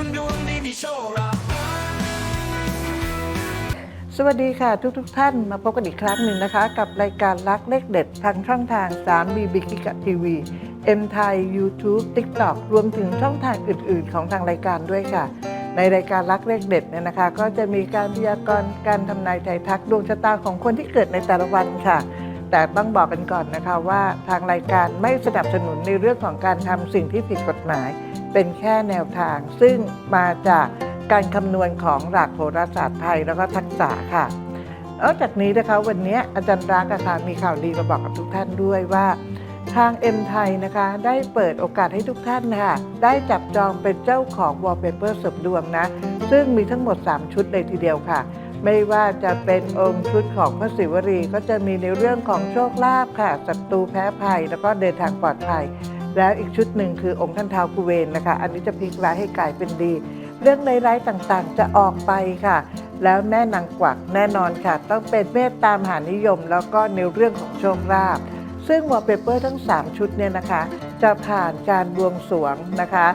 คุณดวงดีมีโชคลาภ สวัสดีค่ะทุกทท่านมาพบกันอีกครั้งหนึ่งนะคะ กับรายการรักเลขเด็ดทางช่องทาง3 b b กิกทีวีเอ็มไทย YouTube TikTok รวมถึงช่องทางอื่น ๆ ของทางรายการด้วยค่ะ ในรายการรักเลขเด็ดเนี่ยนะคะ ก็จะมีการพยากรณ์การทำนายไทายทักดวงชะตาของคนที่เกิดในแต่ละวันค่ะ แต่ต้องบอกกันก่อนนะคะว่าทางรายการไม่สนับสนุนในเรื่องของการทำสิ่งที่ผิดกฎหมาย เป็นแค่แนวทาง ซึ่งมาจากการคำนวณของหลักโหราศาสตร์ไทยแล้วก็ทักษะค่ะนอกจากนี้นะคะวันนี้อาจารย์รักษ์อะค่ะมีข่าวดีมาบอกกับทุกท่านด้วยว่าทางเอ็มไทยนะคะได้เปิดโอกาสให้ทุกท่านนะคะได้จับจองเป็นเจ้าของวอลเปเปอร์เสริมดวงนะ ซึ่งมีทั้งหมด 3 ชุดเลยทีเดียวค่ะ ไม่ว่าจะเป็นองค์ชุดของพระศิวรี ก็จะมีในเรื่องของโชคลาภค่ะศัตรูแพ้ภัย แล้วก็เดินทางปลอดภัย แล้วอีกชุดหนึ่งคือองค์ท่านท้าวกุเวนนะคะ อันนี้จะพลิกร้ายให้กลายเป็นดี เรื่องร้ายๆต่างๆจะออกไปค่ะ แล้วแม่นางกวักแน่นอนค่ะ ต้องเป็นเมตตามหานิยม แล้วก็ในเรื่องของโชคลาภซึ่งวอลเปเปอร์ทั้ง 3 ชุดเนี่ยนะคะ จะผ่านการบวงสรวงนะคะ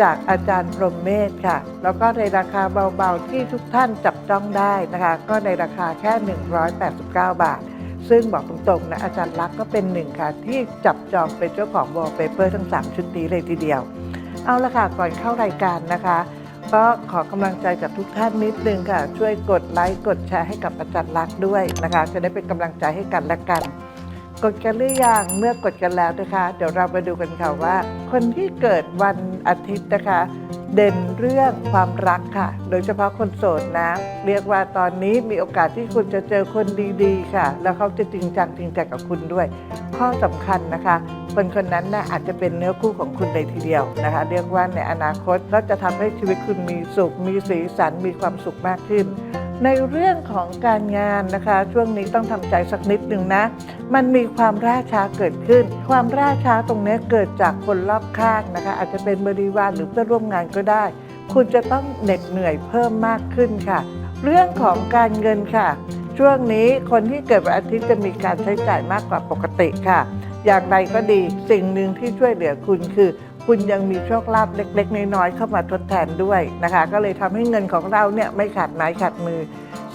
จากอาจารย์พรหมเมธค่ะ แล้วก็ในราคาเบาๆที่ทุกท่านจับต้องได้นะคะ ก็ในราคาแค่ 189 บาท ซึ่งบอกตรงๆนะอาจารย์ลักษ์ก็เป็นหนึ่งค่ะ ที่จับจองเป็นเจ้าของวอลเปเปอร์ทั้ง 3 ชุดนี้เลยทีเดียว เอาละค่ะ ก่อนเข้ารายการนะคะก็ขอกำลังใจจากทุกท่านนิดนึงค่ะ ช่วยกดไลค์กดแชร์ให้กับอาจารย์ลักษ์ด้วยนะคะ จะได้เป็นกำลังใจให้กันและกัน กดกันหรือยังเมื่อกดกันแล้วนะคะ เดี๋ยวเราไปดูกันค่ะว่า คนที่เกิดวันอาทิตย์นะคะ เด่นเรื่องความรักค่ะ โดยเฉพาะคนโสดนะ เรียกว่าตอนนี้มีโอกาสที่คุณจะเจอคนดีๆ ค่ะ แล้วเขาจะจริงจังจริงใจกับคุณด้วย ข้อสำคัญนะคะ คนคนนั้นนะอาจจะเป็นเนื้อคู่ของคุณเลยทีเดียวนะคะ เรียกว่าในอนาคตก็จะทำให้ชีวิตคุณมีสุข มีสีสันมีความสุขมากขึ้น ในเรื่องของการงานนะคะ ช่วงนี้ต้องทำใจสักนิดหนึ่งนะ มันมีความล่าช้าเกิดขึ้น ความล่าช้าตรงนี้เกิดจากคนรอบข้างนะคะ อาจจะเป็นบริวารหรือเพื่อนร่วมงานก็ได้ คุณจะต้องเหน็ดเหนื่อยเพิ่มมากขึ้นค่ะ เรื่องของการเงินค่ะ ช่วงนี้คนที่เกิดวันอาทิตย์จะมีการใช้จ่ายมากกว่าปกติค่ะ อย่างไรก็ดีสิ่งหนึ่งที่ช่วยเหลือคุณคือ คุณยังมีโชคลาภเล็กๆ น้อยๆเข้ามาทดแทนด้วยนะคะ ก็เลยทำให้เงินของเราเนี่ยไม่ขาดไม้ขาดมือ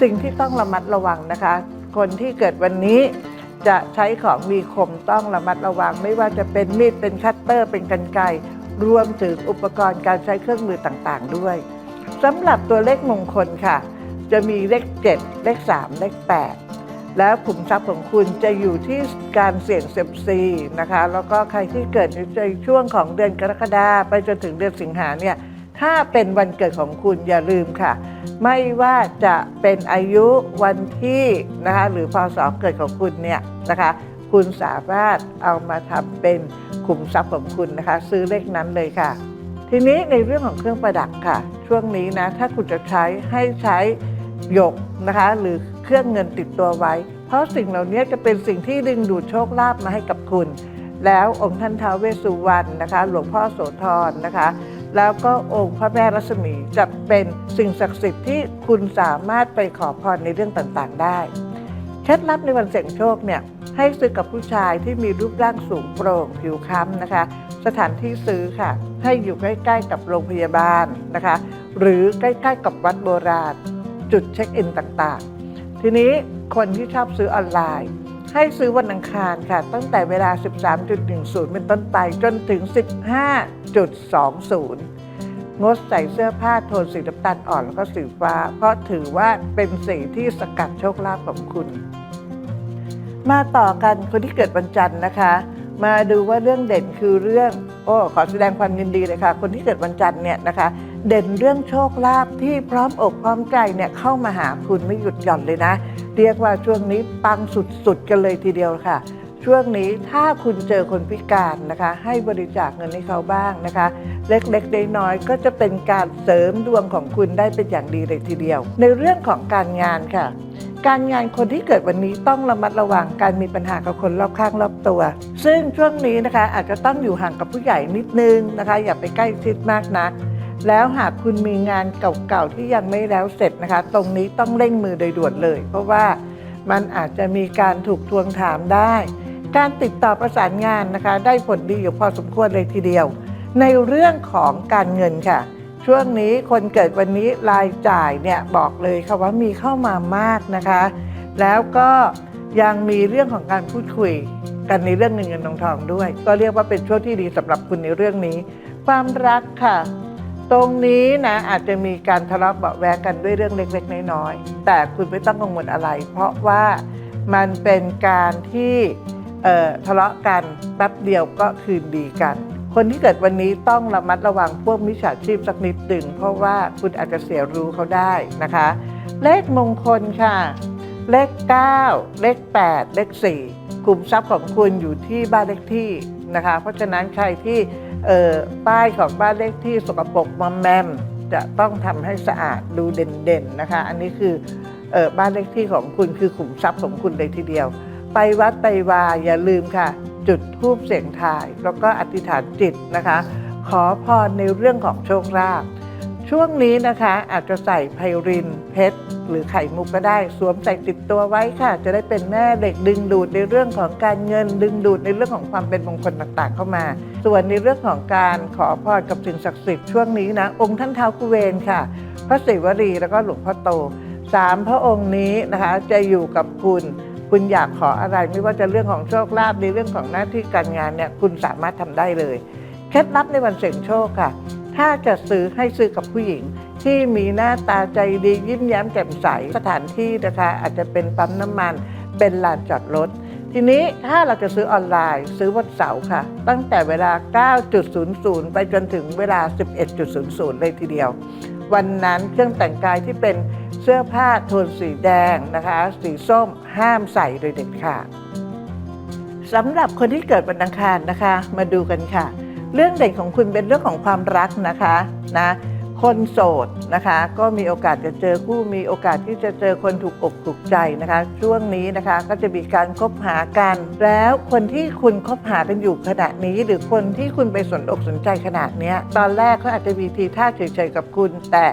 สิ่งที่ต้องระมัดระวังนะคะ คนที่เกิดวันนี้จะใช้ของมีคมต้องระมัดระวัง ไม่ว่าจะเป็นมีดเป็นคัตเตอร์ เป็นกันไกรรวมถึงอุปกรณ์การใช้เครื่องมือต่างๆ ด้วยสำหรับตัวเลขมงคลค่ะ จะมีเลข 7 เลข 3 เลข 8 แล้วขุมทรัพย์ของคุณจะอยู่ที่การเสี่ยงเซยมซีนะคะ แล้วก็ใครที่เกิดในช่วงของเดือนกรกฎาไปจนถึงเดือนสิงหาเนี่ยถ้าเป็นวันเกิดของคุณอย่าลืมค่ะ ไม่ว่าจะเป็นอายุวันที่นะคะหรือพศเกิดของคุณเนี่ยนะคะ คุณสามารถเอามาทำเป็นขุมทรัพย์ของคุณนะคะ ซื้อเลขนั้นเลยค่ะ ทีนี้ในเรื่องของเครื่องประดับค่ะ ช่วงนี้นะถ้าคุณจะใช้ให้ใช้หยกนะคะ หรือเค เครื่องเงินติดตัวไว้ เพราะสิ่งเหล่านี้จะเป็นสิ่งที่ดึงดูดโชคลาภมาให้กับคุณ แล้วองค์ท่านท้าวเวสสุวรรณนะคะ หลวงพ่อโสธรนะคะ แล้วก็องค์พระแม่รัศมีจะเป็นสิ่งศักดิ์สิทธิ์ที่คุณสามารถไปขอพรในเรื่องต่างๆ ได้เคล็ดลับในวันเสี่ยงโชคเนี่ยให้ซื้อกับผู้ชายที่มีรูปร่างสูงโปร่งผิวค้ำนะคะ สถานที่ซื้อค่ะ ให้อยู่ใกล้ ๆ กับโรงพยาบาลนะคะ หรือใกล้ ๆ กับวัดโบราณ จุดเช็คอินต่างๆ ทีนี้คนที่ชอบซื้อออนไลน์ ให้ซื้อวันอังคารค่ะ ตั้งแต่เวลา 13.10 เป็นต้นไปจนถึง 15.20 งดใส่เสื้อผ้าโทนสีน้ำตาลอ่อนแล้วก็สีฟ้า เพราะถือว่าเป็นสีที่สกัดโชคลาภของคุณ มาต่อกันคนที่เกิดวันจันทร์นะคะ มาดูว่าเรื่องเด่นคือเรื่อง โอ้ขอแสดงความยินดีเลยค่ะ คนที่เกิดวันจันทร์เนี่ยนะคะ เด่นเรื่องโชคลาภที่พร้อมอกพร้อมใจเนี่ยเข้ามาหาคุณไม่หยุดหย่อนเลยนะ เรียกว่าช่วงนี้ปังสุดๆกันเลยทีเดียวค่ะ ช่วงนี้ถ้าคุณเจอคนพิการนะคะ ให้บริจาคเงินให้เขาบ้างนะคะ เล็กๆน้อยๆก็จะเป็นการเสริมดวงของคุณได้เป็นอย่างดีเลยทีเดียว ในเรื่องของการงานค่ะ การงานคนที่เกิดวันนี้ต้องระมัดระวังการมีปัญหากับคนรอบข้างรอบตัว ซึ่งช่วงนี้นะคะอาจจะต้องอยู่ห่างกับผู้ใหญ่นิดนึงนะคะ อย่าไปใกล้ชิดมากนัก แล้วหากคุณมีงานเก่าๆที่ยังไม่แล้วเสร็จนะคะ ตรงนี้ต้องเร่งมือโดยด่วนเลย เพราะว่ามันอาจจะมีการถูกทวงถามได้ การติดต่อประสานงานนะคะ ได้ผลดีอยู่พอสมควรเลยทีเดียว ในเรื่องของการเงินค่ะ ช่วงนี้คนเกิดวันนี้รายจ่ายเนี่ยบอกเลยค่ะว่ามีเข้ามามากนะคะ แล้วก็ยังมีเรื่องของการพูดคุยกันในเรื่องเงินเงินทองทองด้วย ก็เรียกว่าเป็นช่วงที่ดีสำหรับคุณในเรื่องนี้ ความรักค่ะ ตรงนี้นะอาจจะมีการทะเลาะเบาะแวงกันด้วยเรื่องเล็กๆ น้อยๆ แต่คุณไม่ต้องกังวลอะไร เพราะว่ามันเป็นการที่ทะเลาะกันแป๊บเดียวก็คืนดีกัน คนที่เกิดวันนี้ต้องระมัดระวังพวกมิจฉาชีพสักนิดหนึ่งเพราะว่าคุณอาจจะเสียรู้เขาได้นะคะ เลขมงคลค่ะ เลข 9 เลข 8 เลข 4 กลุ่มทรัพย์ของคุณอยู่ที่บ้านเลขที่นะคะ เพราะฉะนั้นใครที่ เออป้ายของบ้านเลขที่สกปรกมอมแมมจะต้องทำให้สะอาดดูเด่นๆนะคะ อันนี้คือเออบ้านเลขที่ของคุณคือขุมทรัพย์ของคุณเลยทีเดียว ไปวัดไปวาอย่าลืมค่ะ จุดธูปเสียงทาย แล้วก็อธิษฐานจิตนะคะ ขอพรในเรื่องของโชคลาภช่วงนี้นะคะอาจจะใส่ไพรินเพชร หรือไข่มุกก็ได้ สวมใส่ติดตัวไว้ค่ะ จะได้เป็นแม่เหล็กดึงดูดในเรื่องของการเงินดึงดูดในเรื่องของความเป็นมงคลต่างๆเข้ามา ส่วนในเรื่องของการขอพรกับสิ่งศักดิ์สิทธิ์ช่วงนี้นะองค์ท่านเท้ากุเวนค่ะ พระศิวลีแล้วก็หลวงพ่อโตสามพระองค์นี้นะคะจะอยู่กับคุณคุณอยากขออะไรไม่ว่าจะเรื่องของโชคลาภในเรื่องของหน้าที่การงานเนี่ยคุณสามารถทำได้เลยเคล็ดลับในวันเสี่ยงโชคค่ะ ถ้าจะซื้อให้ซื้อกับผู้หญิง ที่มีหน้าตาใจดียิ้มแย้มแจ่มใสสถานที่นะคะ อาจจะเป็นปั๊มน้ำมัน เป็นลานจอดรถ ทีนี้ถ้าเราจะซื้อออนไลน์ซื้อวันเสาร์ค่ะ ตั้งแต่เวลา 9.00 ไปจนถึงเวลา 11.00 เลยทีเดียว วันนั้นเครื่องแต่งกายที่เป็นเสื้อผ้าโทนสีแดงนะคะ สีส้มห้ามใส่โดยเด็ดขาดสำหรับคนที่เกิดวันอังคารนะคะ มาดูกันค่ะ เรื่องเด่นของคุณเป็นเรื่องของความรักนะคะนะ คนโสดนะคะ ก็มีโอกาสจะเจอคู่มีโอกาสที่จะเจอคนถูกอกถูกใจนะคะ ช่วงนี้นะคะก็จะมีการคบหากัน แล้วคนที่คุณคบหากันอยู่ขณะนี้ หรือคนที่คุณไปสนอกสนใจขนาดนี้ตอนแรกเขาอาจจะมีทีท่าเฉยๆกับคุณ แต่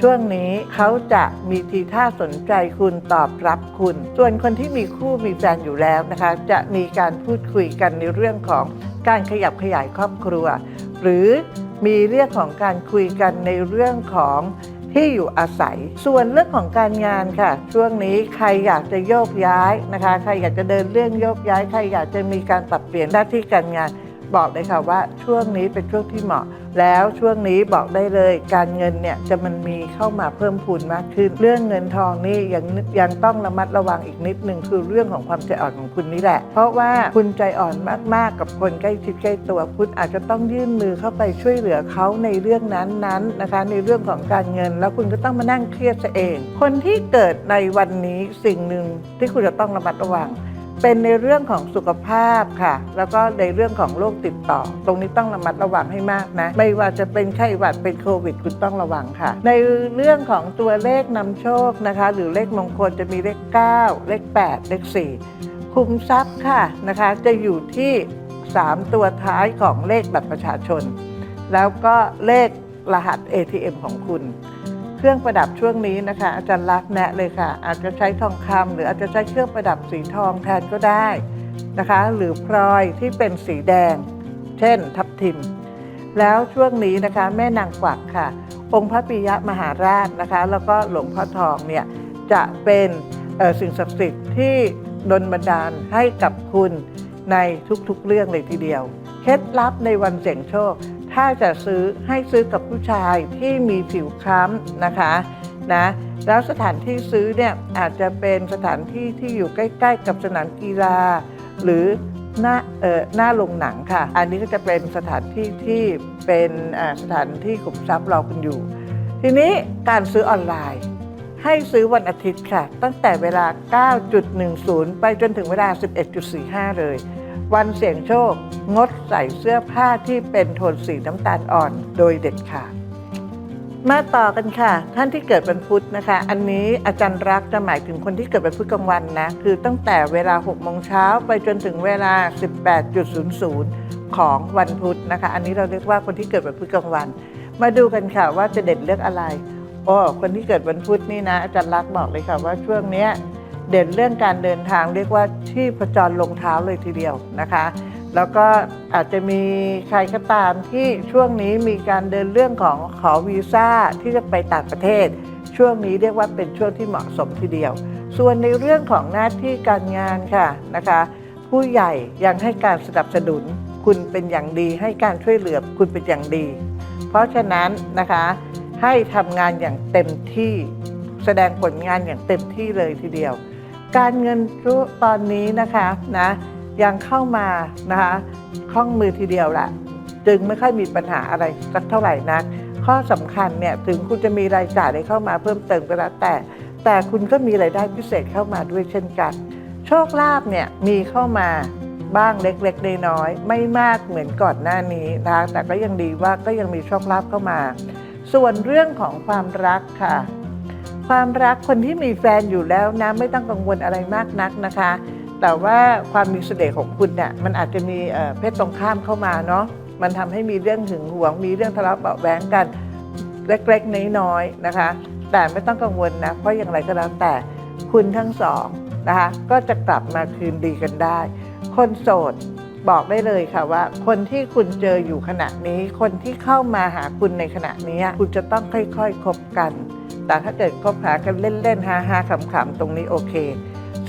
ช่วงนี้เขาจะมีทีท่าสนใจคุณตอบรับคุณ ส่วนคนที่มีคู่มีแฟนอยู่แล้วนะคะ จะมีการพูดคุยกันในเรื่องของการขยับขยายครอบครัว หรือ มีเรื่องของการคุยกันในเรื่องของที่อยู่อาศัย ส่วนเรื่องของการงานค่ะ ช่วงนี้ใครอยากจะโยกย้ายนะคะ ใครอยากจะเดินเรื่องโยกย้าย ใครอยากจะมีการปรับเปลี่ยนหน้าที่การงาน บอกเลยค่ะว่าช่วงนี้เป็นช่วงที่เหมาะ แล้วช่วงนี้บอกได้เลย การเงินเนี่ยจะมันมีเข้ามาเพิ่มพูนมากขึ้น เรื่องเงินทองนี่ยังยังต้องระมัดระวังอีกนิดหนึ่งคือเรื่องของความใจอ่อนของคุณนี่แหละ เพราะว่าคุณใจอ่อนมากๆ กับคนใกล้ชิดใกล้ตัวคุณอาจจะต้องยื่นมือเข้าไปช่วยเหลือเขาในเรื่องนั้นๆนะคะ ในเรื่องของการเงิน แล้วคุณก็ต้องมานั่งเครียดซะเอง คนที่เกิดในวันนี้สิ่งหนึ่งที่คุณจะต้องระมัดระวัง เป็นในเรื่องของสุขภาพค่ะ แล้วก็ในเรื่องของโรคติดต่อ ตรงนี้ต้องระมัดระวังให้มากนะ ไม่ว่าจะเป็นไข้หวัดเป็นโควิด คุณต้องระวังค่ะ ในเรื่องของตัวเลขนำโชคนะคะ หรือเลขมงคลจะมีเลข 9 เลข 8 เลข 4 คุมทรัพย์ค่ะนะคะ จะอยู่ที่ 3 ตัวท้ายของเลขบัตรประชาชน แล้วก็เลขรหัส ATM ของคุณ ครื่องประดับช่วงนี้นะคะ อาจารย์รักแนะเลยค่ะ อาจจะใช้ทองคำหรืออาจจะใช้เครื่องประดับสีทองแทนก็ได้นะคะ หรือพลอยที่เป็นสีแดง เช่น ทับทิม แล้วช่วงนี้นะคะแม่นางกวักค่ะ องค์พระปิยมหาราชนะคะ แล้วก็หลวงพ่อทองเนี่ยจะเป็นสิ่งศักดิ์สิทธิ์ที่ดลบันดาลให้กับคุณในทุกๆเรื่องเลยทีเดียว เคล็ดลับในวันเสี่ยงโชค ถ้าจะซื้อให้ซื้อกับผู้ชายที่มีผิวคล้ำนะคะนะแล้วสถานที่ซื้อเนี่ยอาจจะเป็นสถานที่ที่อยู่ใกล้ ๆ กับสนามกีฬา หรือหน้าเอ่อหน้าโรงหนังค่ะ อันนี้ก็จะเป็นสถานที่ที่เป็นสถานที่ขุมทรัพย์เรอคุณอยู่ ทีนี้การซื้อออนไลน์ ให้ซื้อวันอาทิตย์ค่ะ ตั้งแต่เวลา 9.10 ไปจนถึงเวลา 11.45 เลย วันเสี่ยงโชค งดใส่เสื้อผ้าที่เป็นโทนสีน้ำตาลอ่อนโดยเด็ดขาด มาต่อกันค่ะ ท่านที่เกิดวันพุธนะคะ อันนี้อาจารย์รักจะหมายถึงคนที่เกิดวันพุธกลางวันนะ คือตั้งแต่เวลา6โมงเช้าไปจนถึงเวลา 18.00 ของวันพุธนะคะ อันนี้เราเรียกว่าคนที่เกิดวันพุธกลางวัน มาดูกันค่ะว่าจะเด่นเรื่องอะไรโอ้คนที่เกิดวันพุธนี่นะอาจารย์รักบอกเลยค่ะว่าช่วงเนี้ย เด่นเรื่องการเดินทางเรียกว่าที่ประจรลงเท้าเลยทีเดียวนะคะ แล้วก็อาจจะมีใครก็ตามที่ช่วงนี้มีการเดินเรื่องของขอวีซ่าที่จะไปต่างประเทศ ช่วงนี้เรียกว่าเป็นช่วงที่เหมาะสมทีเดียว ส่วนในเรื่องของหน้าที่การงานค่ะนะคะ ผู้ใหญ่ยังให้การสนับสนุน คุณเป็นอย่างดีให้การช่วยเหลือคุณเป็นอย่างดี เพราะฉะนั้นนะคะให้ทำงานอย่างเต็มที่แสดงผลงานอย่างเต็มที่เลยทีเดียว การเงินรู้ตอนนี้นะคะนะยังเข้ามานะคะคล่องมือทีเดียวละจึงไม่ค่อยมีปัญหาอะไรสักเท่าไหร่นัก ข้อสำคัญเนี่ยถึงคุณจะมีรายจ่ายได้เข้ามาเพิ่มเติมก็แล้วแต่ แต่คุณก็มีรายได้พิเศษเข้ามาด้วยเช่นกัน โชคลาภเนี่ยมีเข้ามาบ้างเล็กๆน้อยๆไม่มากเหมือนก่อนหน้านี้นะคะแต่ก็ยังดีว่าก็ยังมีโชคลาภเข้ามา ส่วนเรื่องของความรักค่ะ ความรักคนที่มีแฟนอยู่แล้วนะไม่ต้องกังวลอะไรมากนักนะคะ แต่ว่าความมีเสน่ห์ของคุณเนี่ยมันอาจจะมีเพศตรงข้ามเข้ามาเนาะมันทำให้มีเรื่องหึงหวง มีเรื่องทะเลาะเบาะแว้งกันเล็กๆน้อยๆนะคะ แต่ไม่ต้องกังวลนะ เพราะอย่างไรก็แล้วแต่คุณทั้งสองนะคะก็จะกลับมาคืนดีกันได้ คนโสดบอกได้เลยค่ะว่า คนที่คุณเจออยู่ขณะนี้ คนที่เข้ามาหาคุณในขณะนี้ คุณจะต้องค่อยๆคบกัน แต่ถ้าเกิดคบหากันเล่นๆฮาๆขำๆตรงนี้โอเค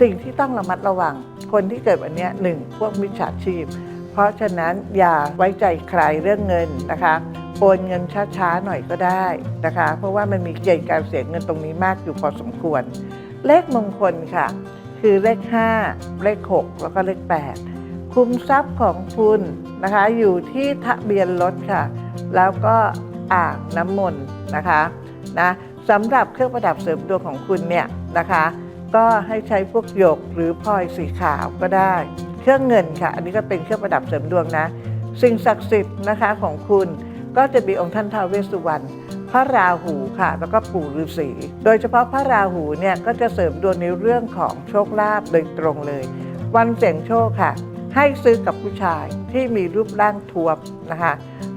สิ่งที่ต้องระมัดระวัง คนที่เกิดวันเนี้ยหนึ่งพวกมิจฉาชีพ เพราะฉะนั้นอย่าไว้ใจใครเรื่องเงินนะคะโอนเงินช้าๆหน่อยก็ได้นะคะ เพราะว่ามันมีเกณฑ์การเสียเงินตรงนี้มากอยู่พอสมควร เลขมงคลค่ะ คือเลข 5 เลข 6 แล้วก็เลข 8 คุ้มทรัพย์ของคุณนะคะ อยู่ที่ทะเบียนรถค่ะ แล้วก็อ่างน้ำมนต์นะคะนะ สำหรับเครื่องประดับเสริมดวงของคุณเนี่ยนะคะ ก็ให้ใช้พวกหยกหรือพลอยสีขาวก็ได้ เครื่องเงินค่ะ อันนี้ก็เป็นเครื่องประดับเสริมดวงนะ สิ่งศักดิ์สิทธิ์นะคะของคุณก็จะมีองค์ท่านท้าวเวสสุวรรณพระราหูค่ะ แล้วก็ปู่ฤาษีโดยเฉพาะพระราหูเนี่ยก็จะเสริมดวงในเรื่องของโชคลาภโดยตรงเลย วันเสี่ยงโชคค่ะ ให้ซื้อกับผู้ชายที่มีรูปร่างทวมนะคะ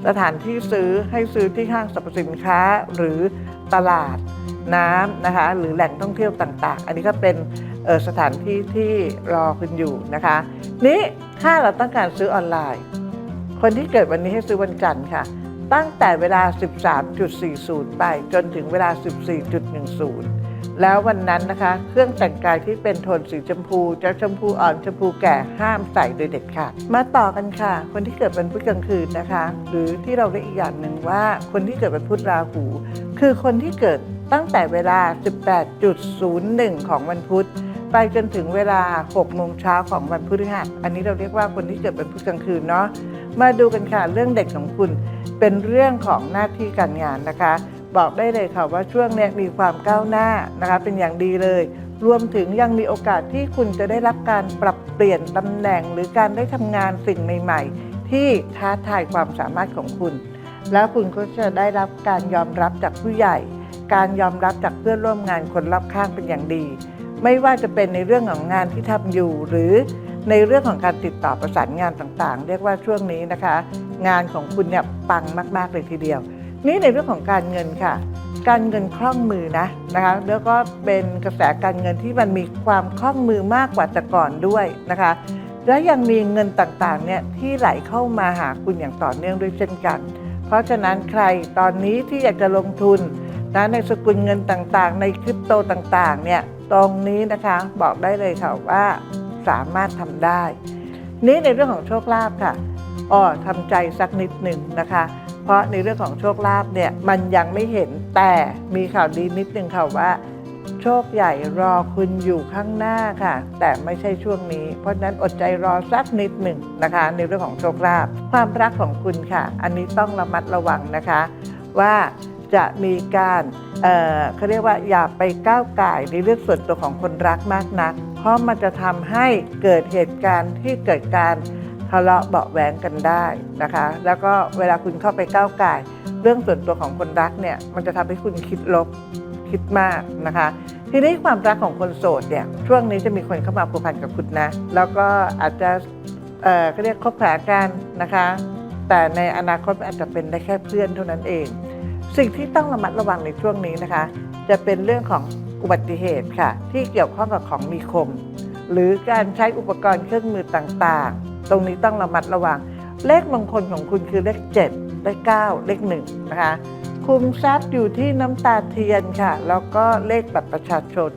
สถานที่ซื้อให้ซื้อที่ห้างสรรพสินค้าหรือ ตลาดน้ำนะคะหรือแหล่งท่องเที่ยวต่างๆ อันนี้ก็เป็นสถานที่ที่รอคุณอยู่นะคะ นี้ถ้าเราต้องการซื้อออนไลน์ คนที่เกิดวันนี้ให้ซื้อวันจันทร์ค่ะ ตั้งแต่เวลา 13.40 ไปจนถึงเวลา 14.10 แล้ววันนั้นนะคะ เครื่องแต่งกายที่เป็นโทนสีชมพูจะชมพูอ่อนชมพูแก่ห้ามใส่โดยเด็ดขาดมาต่อกันค่ะ คนที่เกิดวันพุธกลางคืนนะคะ หรือที่เราเรียกอีกอย่างหนึ่งว่าคนที่เกิดวันพุธราหู คือคนที่เกิดตั้งแต่เวลา 18.01 ของวันพุธไปจนถึงเวลา 6 โมงเช้าของวันพฤหัส อันนี้เราเรียกว่าคนที่เกิดวันพุธกลางคืนเนาะ มาดูกันค่ะ เรื่องเด็กของคุณ เป็นเรื่องของหน้าที่การงานนะคะ บอกได้เลยค่ะว่าช่วงนี้มีความก้าวหน้านะคะเป็นอย่างดีเลย รวมถึงยังมีโอกาสที่คุณจะได้รับการปรับเปลี่ยนตำแหน่ง หรือการได้ทำงานสิ่งใหม่ ๆ ที่ท้าทายความสามารถของคุณ แล้วคุณก็จะได้รับการยอมรับจากผู้ใหญ่ การยอมรับจากเพื่อนร่วมงานคนรอบข้างเป็นอย่างดี ไม่ว่าจะเป็นในเรื่องของงานที่ทำอยู่ หรือในเรื่องของการติดต่อประสานงานต่างๆ เรียกว่าช่วงนี้นะคะ งานของคุณเนี่ยปังมาก ๆ เลยทีเดียว นี่ในเรื่องของการเงินค่ะ การเงินคล่องมือนะนะคะแล้วก็เป็นกระแสการเงินที่มันมีความคล่องมือมากกว่าแต่ก่อนด้วยนะคะ และยังมีเงินต่างๆเนี่ยที่ไหลเข้ามาหาคุณอย่างต่อเนื่องด้วยเช่นกัน เพราะฉะนั้นใครตอนนี้ที่อยากจะลงทุนนะในสกุลเงินต่างๆ ในคริปโตต่างๆเนี่ยตรงนี้นะคะบอกได้เลยค่ะว่าสามารถทำได้ นี่ในเรื่องของโชคลาภค่ะอ้อทำใจสักนิดหนึ่งนะคะ เพราะในเรื่องของโชคลาภเนี่ยมันยังไม่เห็นแต่มีข่าวดีนิดนึงค่ะว่าโชคใหญ่รอคุณอยู่ข้างหน้าค่ะ แต่ไม่ใช่ช่วงนี้ เพราะนั้นอดใจรอสักนิดหนึ่งนะคะ ในเรื่องของโชคลาภความรักของคุณค่ะ อันนี้ต้องระมัดระวังนะคะ ว่าจะมีการเเขาเรียกว่าอย่าไปก้าวไก่ในเรื่องส่วนตัวของคนรักมากนัก เพราะมันจะทำให้เกิดเหตุการณ์ที่เกิดการ ทะเลาะเบาะแว้งกันได้นะคะ แล้วก็เวลาคุณเข้าไปก้าวไก่เรื่องส่วนตัวของคนรักเนี่ยมันจะทำให้คุณคิดลบคิดมากนะคะ ทีนี้ความรักของคนโสดเนี่ยช่วงนี้จะมีคนเข้ามาผูกพันกับคุณนะ แล้วก็อาจจะเอ่อเขาเรียกคบหากันนะคะ แต่ในอนาคตอาจจะเป็นได้แค่เพื่อนเท่านั้นเอง สิ่งที่ต้องระมัดระวังในช่วงนี้นะคะ จะเป็นเรื่องของอุบัติเหตุค่ะ ที่เกี่ยวข้องกับของมีคม หรือการใช้อุปกรณ์เครื่องมือต่าง ตรงนี้ต้องระมัดระวัง เลขมงคลของคุณคือเลข 7 เลข 9 เลข1นะคะคุมทรัพย์อยู่ที่น้ำตาเทียนค่ะ แล้วก็เลขบัตรประชาชน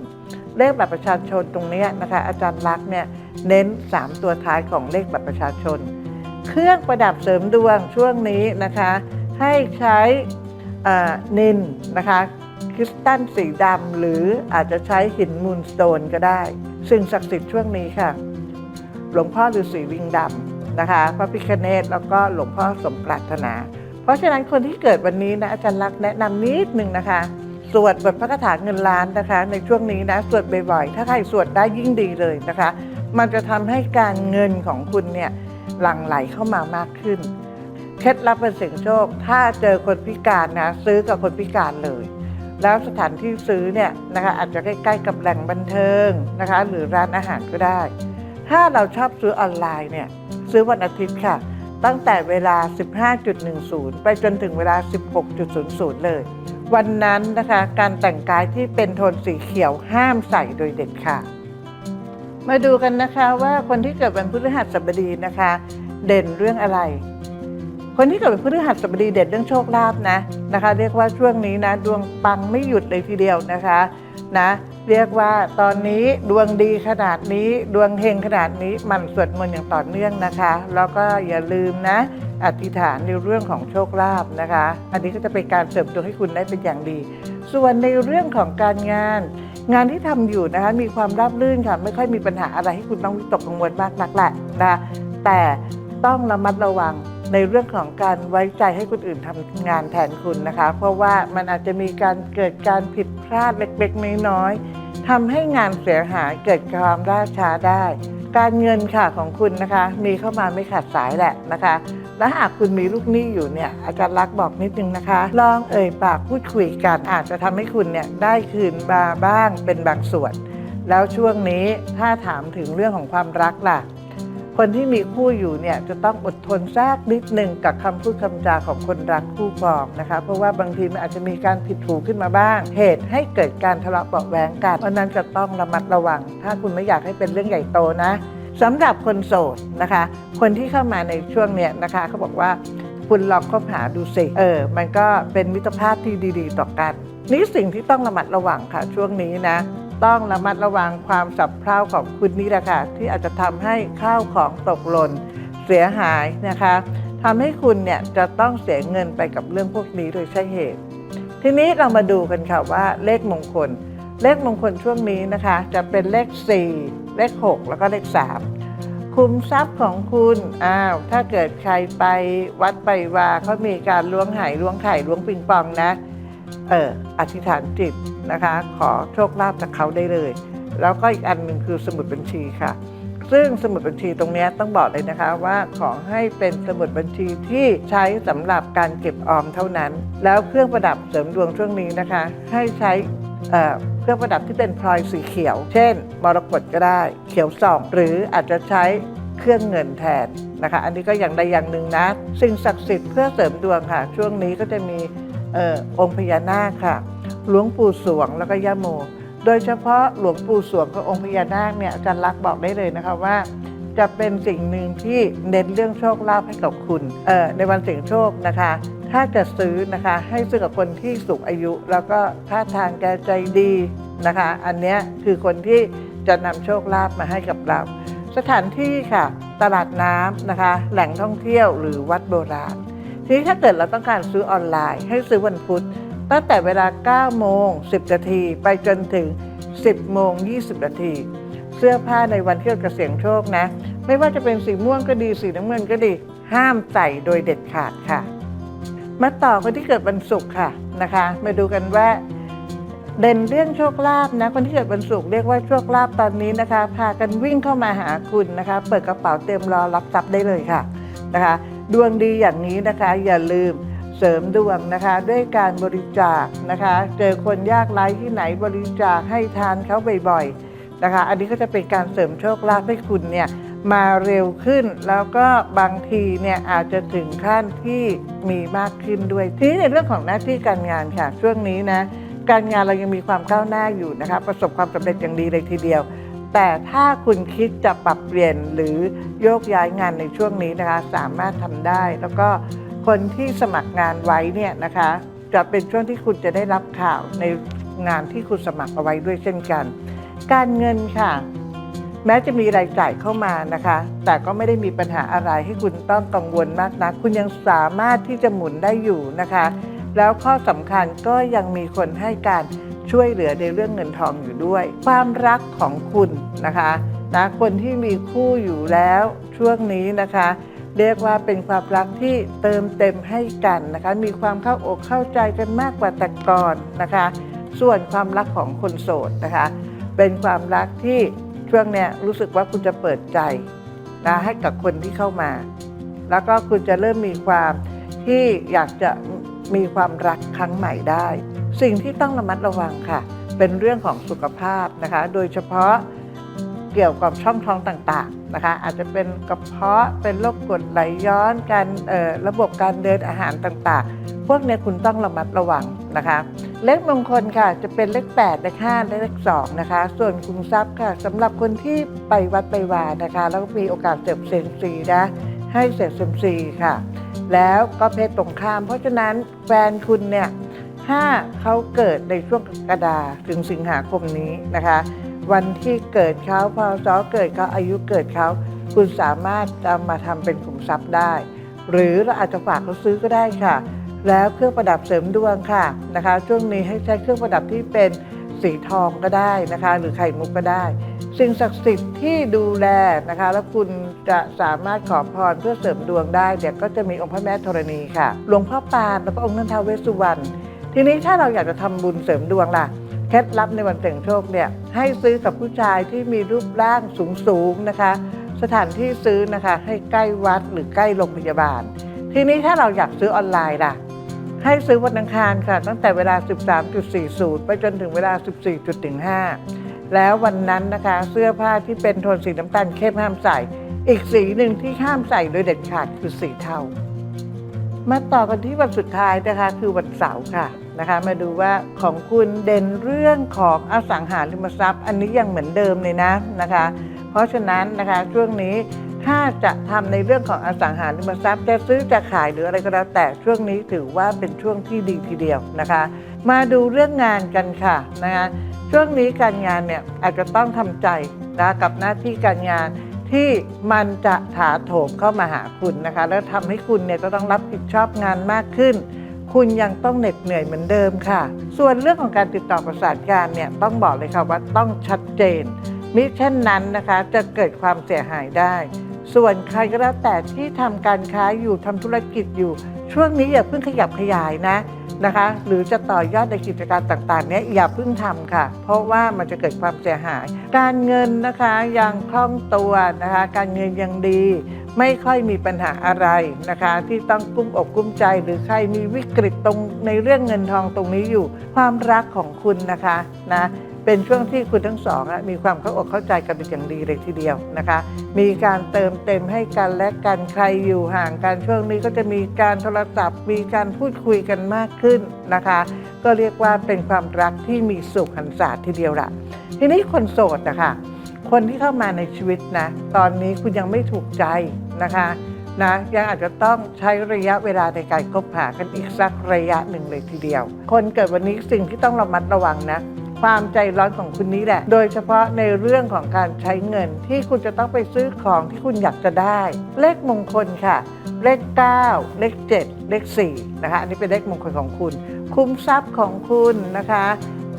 เลขบัตรประชาชนตรงนี้นะคะ อาจารย์ลักษณ์เนี่ยเน้น 3 ตัวท้ายของเลขบัตรประชาชน เครื่องประดับเสริมดวงช่วงนี้นะคะ ให้ใช้นินนะคะคริสตัลสีดำหรืออาจจะใช้หินมูลสโตนก็ได้สิ่งศักดิ์สิทธิ์ช่วงนี้ค่ะ หลวงพ่อฤาษีลิงดำนะคะ พระพิคเนตแล้วก็หลวงพ่อสมปรารถนา เพราะฉะนั้นคนที่เกิดวันนี้นะอาจารย์ลักแนะนำนิดนึงนะคะ สวดบทพระคาถาเงินล้านนะคะ ในช่วงนี้นะสวดบ่อยๆ ถ้าใครสวดได้ยิ่งดีเลยนะคะ มันจะทำให้การเงินของคุณเนี่ยหลั่งไหลเข้ามามากขึ้นเคล็ดลับเป็นเสียงโชค ถ้าเจอคนพิการนะซื้อกับคนพิการเลย แล้วสถานที่ซื้อเนี่ยนะคะอาจจะใกล้ๆกับแหล่งบันเทิงนะคะ หรือร้านอาหารก็ได้ ถ้าเราชอบซื้อออนไลน์เนี่ยซื้อวันอาทิตย์ค่ะ ตั้งแต่เวลา 15.10 ไปจนถึงเวลา 16.00 เลย วันนั้นนะคะการแต่งกายที่เป็นโทนสีเขียวห้ามใส่โดยเด็ดขาดมาดูกันนะคะว่าคนที่เกิดวันพฤหัสบดีนะคะ เด่นเรื่องอะไร คนที่เกิดวันพฤหัสบดีเด่นเรื่องโชคลาภนะนะคะ เรียกว่าช่วงนี้นะ ดวงปังไม่หยุดเลยทีเดียวนะคะนะ เรียกว่าตอนนี้ดวงดีขนาดนี้ดวงเฮงขนาดนี้มันสวดมนต์อย่างต่อเนื่องนะคะ แล้วก็อย่าลืมนะ อธิษฐานในเรื่องของโชคลาภนะคะ อันนี้ก็จะเป็นการเสริมดวงให้คุณได้เป็นอย่างดี ส่วนในเรื่องของการงาน งานที่ทำอยู่นะคะมีความราบรื่นค่ะไม่ค่อยมีปัญหาอะไรให้คุณต้องวิตกกังวลมากนักแหละนะแต่ต้องระมัดระวัง ในเรื่องของการไว้ใจให้คนอื่นทำงานแทนคุณนะคะ เพราะว่ามันอาจจะมีการเกิดการผิดพลาดเล็กๆน้อยๆทำให้งานเสียหายเกิดความล่าช้าได้ การเงินค่ะของคุณนะคะ มีเข้ามาไม่ขาดสายแหละนะคะ และหากคุณมีลูกหนี้อยู่เนี่ยอาจารย์รักษณ์บอกนิดนึงนะคะ ลองเอ่ยปากพูดคุยกันอาจจะทำให้คุณเนี่ยได้คืนมาบ้างเป็นบางส่วน แล้วช่วงนี้ถ้าถามถึงเรื่องของความรักล่ะ คนที่มีคู่อยู่เนี่ยจะต้องอดทนสักนิดหนึ่งกับคำพูดคำจาของคนรักคู่ครองนะคะ เพราะว่าบางทีมันอาจจะมีการผิดถูกขึ้นมาบ้าง เหตุให้เกิดการทะเลาะเบาะแว้งกันเพราะนั้นจะต้องระมัดระวัง ถ้าคุณไม่อยากให้เป็นเรื่องใหญ่โตนะสำหรับคนโสดนะคะ คนที่เข้ามาในช่วงเนี้ยนะคะเขาบอกว่าคุณลองคบหาดูสิเออ มันก็เป็นมิตรภาพที่ดี ๆ ต่อกัน นี่สิ่งที่ต้องระมัดระวังค่ะช่วงนี้นะ ต้องระมัดระวังความสับเพร่าของคุณนี่แหละค่ะที่อาจจะทำให้ข้าวของตกหล่นเสียหายนะคะทำให้คุณเนี่ยจะต้องเสียเงินไปกับเรื่องพวกนี้โดยใช่เหตุ ทีนี้เรามาดูกันค่ะว่าเลขมงคล เลขมงคลช่วงนี้นะคะ จะเป็นเลข 4 เลข 6 แล้วก็เลข 3 คุมทรัพย์ของคุณอ้าวถ้าเกิดใครไปวัดไปวาเขามีการล้วงไหล้วงไข่ล้วงปิงปองนะ เอออธิษฐานจิต นะคะ ขอโชคลาภจากเขาได้เลย แล้วก็อีกอันหนึ่งคือสมุดบัญชีค่ะ ซึ่งสมุดบัญชีตรงนี้ต้องบอกเลยนะคะว่าขอให้เป็นสมุดบัญชีที่ใช้สำหรับการเก็บออมเท่านั้น แล้วเครื่องประดับเสริมดวงช่วงนี้นะคะ ให้ใช้เครื่องประดับที่เป็นพลอยสีเขียว เช่น มรกตก็ได้ เขียวส่อง หรืออาจจะใช้เครื่องเงินแทนนะคะ อันนี้ก็อย่างใดอย่างหนึ่งนะ สิ่งศักดิ์สิทธิ์เพื่อเสริมดวงค่ะ ช่วงนี้ก็จะมีออองค์พญานาคค่ะ หลวงปู่สวงแล้วก็ย่าโม โดยเฉพาะหลวงปู่สวงกับองค์พญานาคเนี่ยอาจารย์ลักษ์บอกได้เลยนะคะว่า จะเป็นสิ่งหนึ่งที่เน้นเรื่องโชคลาภให้กับคุณเออในวันเสี่ยงโชคนะคะ ถ้าจะซื้อนะคะให้ซื้อกับคนที่สูงอายุ แล้วก็ท่าทางแกใจดีนะคะ อันนี้คือคนที่จะนำโชคลาภมาให้กับเรา สถานที่ค่ะ ตลาดน้ำนะคะ แหล่งท่องเที่ยวหรือวัดโบราณ ทีนี้ถ้าเกิดเราต้องการซื้อออนไลน์ ให้ซื้อวันพุธ ตั้งแต่เวลา 9 โมง 10 นาที ไปจนถึง 10 โมง 20 นาที เสื้อผ้าในวันเที่เราจะเสี่ยงโชคนะ ไม่ว่าจะเป็นสีม่วงก็ดี สีน้ำเงินก็ดี ห้ามใส่โดยเด็ดขาดค่ะ มาต่อคนที่เกิดวันศุกร์ค่ะนะคะ มาดูกันว่าเด่นเรื่องโชคลาภนะคนที่เกิดวันศุกร์เรียกว่าโชคลาภตอนนี้นะคะ พากันวิ่งเข้ามาหาคุณนะคะ เปิดกระเป๋าเตรียมรอรับทรัพย์ได้เลยค่ะนะคะ ดวงดีอย่างนี้นะคะ อย่าลืม เสริมดวงนะคะ ด้วยการบริจาคนะคะ เจอคนยากไร้ที่ไหนบริจาคให้ทานเขาบ่อยๆนะคะ อันนี้ก็จะเป็นการเสริมโชคลาภให้คุณเนี่ยมาเร็วขึ้นแล้วก็บางทีเนี่ยอาจจะถึงขั้นที่มีมากขึ้นด้วยทีนี้ในเรื่องของหน้าที่การงานค่ะช่วงนี้นะการงานเรายังมีความก้าวหน้าอยู่นะคะประสบความสำเร็จอย่างดีเลยทีเดียวแแต่ถ้าคุณคิดจะปรับเปลี่ยนหรือโยกย้ายงานในช่วงนี้นะคะ สามารถทำได้แล้วก็ คนที่สมัครงานไว้เนี่ยนะคะ จะเป็นช่วงที่คุณจะได้รับข่าวในงานที่คุณสมัครเอาไว้ด้วยเช่นกัน การเงินค่ะ แม้จะมีรายจ่ายเข้ามานะคะ แต่ก็ไม่ได้มีปัญหาอะไรให้คุณต้องกังวลมากนักคุณยังสามารถที่จะหมุนได้อยู่นะคะ แล้วข้อสำคัญก็ยังมีคนให้การช่วยเหลือในเรื่องเงินทองอยู่ด้วย ความรักของคุณนะคะนะคนที่มีคู่อยู่แล้วช่วงนี้นะคะ เรียกว่าเป็นความรักที่เติมเต็มให้กันนะคะ มีความเข้าอกเข้าใจกันมากกว่าแต่ก่อนนะคะ ส่วนความรักของคนโสดนะคะ เป็นความรักที่ช่วงเนี้ยรู้สึกว่าคุณจะเปิดใจนะให้กับคนที่เข้ามา แล้วก็คุณจะเริ่มมีความที่อยากจะมีความรักครั้งใหม่ได้ สิ่งที่ต้องระมัดระวังค่ะ เป็นเรื่องของสุขภาพนะคะ โดยเฉพาะ เกี่ยวกับช่องท้องต่างๆนะคะ อาจจะเป็นกระเพาะเป็นโรคกรดไหลย้อนการระบบการเดินอาหารต่างๆ พวกนี้คุณต้องระมัดระวังนะคะ เลขมงคลค่ะจะเป็นเลข8เลข5และเลข2นะคะ ส่วนคุมทรัพย์ค่ะสำหรับคนที่ไปวัดไปวานะคะ แล้วก็มีโอกาสเสพเซยมซีนะให้เสพเซยมซีค่ะ แล้วก็เพศตรงข้าม เพราะฉะนั้นแฟนคุณเนี่ยถ้าเขาเกิดในช่วงกรกฎาถึงสิงหาคมนี้นะคะ วันที่เกิดเขาพอจอเกิดเขาอายุเกิดเขาคุณสามารถจะมาทำเป็นขุมทรัพย์ได้ หรือเราอาจจะฝากเขาซื้อก็ได้ค่ะ แล้วเครื่องประดับเสริมดวงค่ะนะคะ ช่วงนี้ให้ใช้เครื่องประดับที่เป็นสีทองก็ได้นะคะ หรือไข่มุกก็ได้ สิ่งศักดิ์สิทธิ์ที่ดูแลนะคะ แล้วคุณจะสามารถขอพรเพื่อเสริมดวงได้เดี๋ยวก็จะมีองค์พระแม่ธรณีค่ะ หลวงพ่อปานแล้วก็องค์นันทาวเวสสุวรรณทีนี้ถ้าเราอยากจะทำบุญเสริมดวงล่ะ เคล็ดลับในวันเสี่ยงโชคเนี่ยให้ซื้อกับผู้ชายที่มีรูปร่างสูงๆนะคะ สถานที่ซื้อนะคะให้ใกล้วัดหรือใกล้โรงพยาบาล ทีนี้ถ้าเราอยากซื้อออนไลน์ล่ะ ให้ซื้อวันอังคารค่ะ ตั้งแต่เวลา 13.40 ไปจนถึงเวลา 14.15 แล้ววันนั้นนะคะเสื้อผ้าที่เป็นโทนสีน้ำตาลเข้มห้ามใส่ อีกสีหนึ่งที่ห้ามใส่โดยเด็ดขาดคือสีเทา มาต่อกันที่วันสุดท้ายนะคะคือวันเสาร์ค่ะนะคะ มาดูว่าของคุณเด่นเรื่องของอสังหาริมทรัพย์ อันนี้ยังเหมือนเดิมเลยนะนะคะ เพราะฉะนั้นนะคะช่วงนี้ถ้าจะทำในเรื่องของอสังหาริมทรัพย์จะซื้อจะขายหรืออะไรก็แล้วแต่ช่วงนี้ถือว่าเป็นช่วงที่ดีทีเดียวนะคะ มาดูเรื่องงานกันค่ะนะคะช่วงนี้การงานเนี่ยอาจจะต้องทำใจนะกับหน้าที่การงาน ที่มันจะถาโถมเข้ามาหาคุณนะคะ แล้วทำให้คุณเนี่ยก็ต้องรับผิดชอบงานมากขึ้น คุณยังต้องเหน็ดเหนื่อยเหมือนเดิมค่ะ ส่วนเรื่องของการติดต่อประสานงานเนี่ยต้องบอกเลยค่ะว่าต้องชัดเจนมิเช่นนั้นนะคะจะเกิดความเสียหายได้ ส่วนใครก็แล้วแต่ที่ทำการค้าอยู่ทำธุรกิจอยู่ ช่วงนี้อย่าเพิ่งขยับขยายนะ นะคะ หรือจะต่อยอดในกิจการต่างๆเนี้ยอย่าเพิ่งทำค่ะ เพราะว่ามันจะเกิดความเสียหาย การเงินนะคะยังคล่องตัวนะคะ การเงินยังดี ไม่ค่อยมีปัญหาอะไรนะคะ ที่ต้องกุ้มอกกุ้มใจ หรือใครมีวิกฤตตรงในเรื่องเงินทองตรงนี้อยู่ ความรักของคุณนะคะนะ เป็นช่วงที่คุณทั้งสองมีความเข้าอกเข้าใจกันเป็นอย่างดีเลยทีเดียวนะคะ มีการเติมเต็มให้กันและกันใครอยู่ห่างกันช่วงนี้ก็จะมีการโทรศัพท์ มีการพูดคุยกันมากขึ้นนะคะ ก็เรียกว่าเป็นความรักที่มีสุขหันษาทีเดียวละทีนี้คนโสดนะคะคนที่เข้ามาในชีวิตนะตอนนี้คุณยังไม่ถูกใจนะคะนะยังอาจจะต้องใช้ระยะเวลาในการคบหากันอีกสักระยะหนึ่งเลยทีเดียว คนเกิดวันนี้สิ่งที่ต้องระมัดระวังนะ ความใจร้อนของคุณนี้แหละ โดยเฉพาะในเรื่องของการใช้เงินที่คุณจะต้องไปซื้อของที่คุณอยากจะได้ เลขมงคลค่ะ เลข 9 เลข 7 เลข4นะคะอันนี้เป็นเลขมงคลของคุณ คุ้มทรัพย์ของคุณนะคะ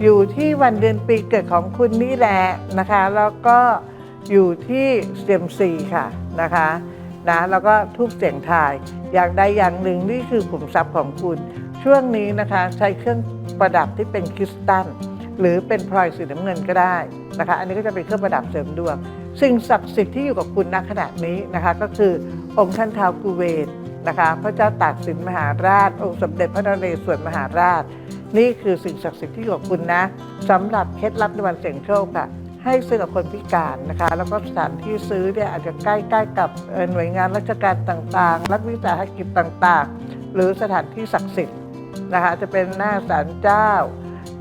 อยู่ที่วันเดือนปีเกิดของคุณนี่แหละนะคะ แล้วก็อยู่ที่เซียมซีค่ะนะคะนะแล้วก็ทูบเสียงทาย อย่างใดอย่างหนึ่งนี่คือขุมทรัพย์ของคุณ ช่วงนี้นะคะใช้เครื่องประดับที่เป็นคริสตัล หรือเป็นพลอยสีน้ำเงินก็ได้นะคะอันนี้ก็จะเป็นเครื่องประดับเสริมดวง สิ่งศักดิ์สิทธิ์ที่อยู่กับคุณณขณะนี้นะคะก็คือองค์ท่านท้าวกุเวนนะคะพระเจ้าตากสินมหาราช องค์สมเด็จพระนเรศวรมหาราช นี่คือสิ่งศักดิ์สิทธิ์ที่อยู่กับคุณนะสำหรับเคล็ดลับในวันเสี่ยงโชคค่ะให้ซื้อกับคนพิการนะคะแล้วก็สถานที่ซื้อเนี่ยอาจจะใกล้ๆกับหน่วยงานราชการต่างๆ รัฐวิสาหกิจต่างๆ หรือสถานที่ศักดิ์สิทธิ์นะคะจะเป็นหน้าศาลเจ้า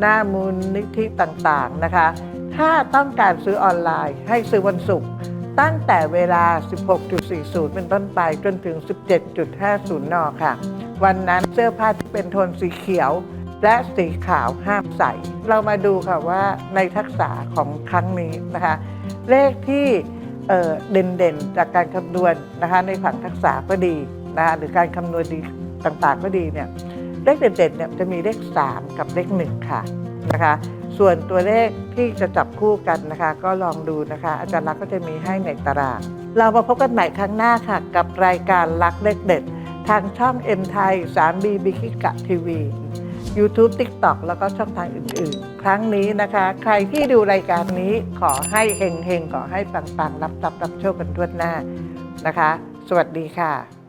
หน้ามูลนิธิต่างๆนะคะ ถ้าต้องการซื้อออนไลน์ให้ซื้อวันศุกร์ตั้งแต่เวลา 16.40 เป็นต้นไปจนถึง 17.50 น ค่ะ วันนั้นเสื้อผ้าที่เป็นโทนสีเขียว และสีขาวห้ามใส่ เรามาดูค่ะว่าในทักษะของครั้งนี้นะคะ เลขที่เเด่นๆ จากการคำนวณนะคะในผังทักษะก็ดีนะคะหรือการคำนวณดีต่างๆก็ดีเนี่ย เลขเด่นๆเนี่ยจะมีเลข 3 กับเลข 1 ค่ะนะคะส่วนตัวเลขที่จะจับคู่กันนะคะ ก็ลองดูนะคะ อาจารย์ลักษณ์ก็จะมีให้ในตาราง เรามาพบกันใหม่ครั้งหน้าค่ะ กับรายการลักเลขเด็ด ทางช่อง M ไทย 3B บิคิกะทีวี YouTube TikTok แล้วก็ช่องทางอื่นๆ ครั้งนี้นะคะ ใครที่ดูรายการนี้ขอให้เฮงๆ ขอให้ปังๆ รับทรัพย์รับโชคกันทั่วหน้านะคะ สวัสดีค่ะ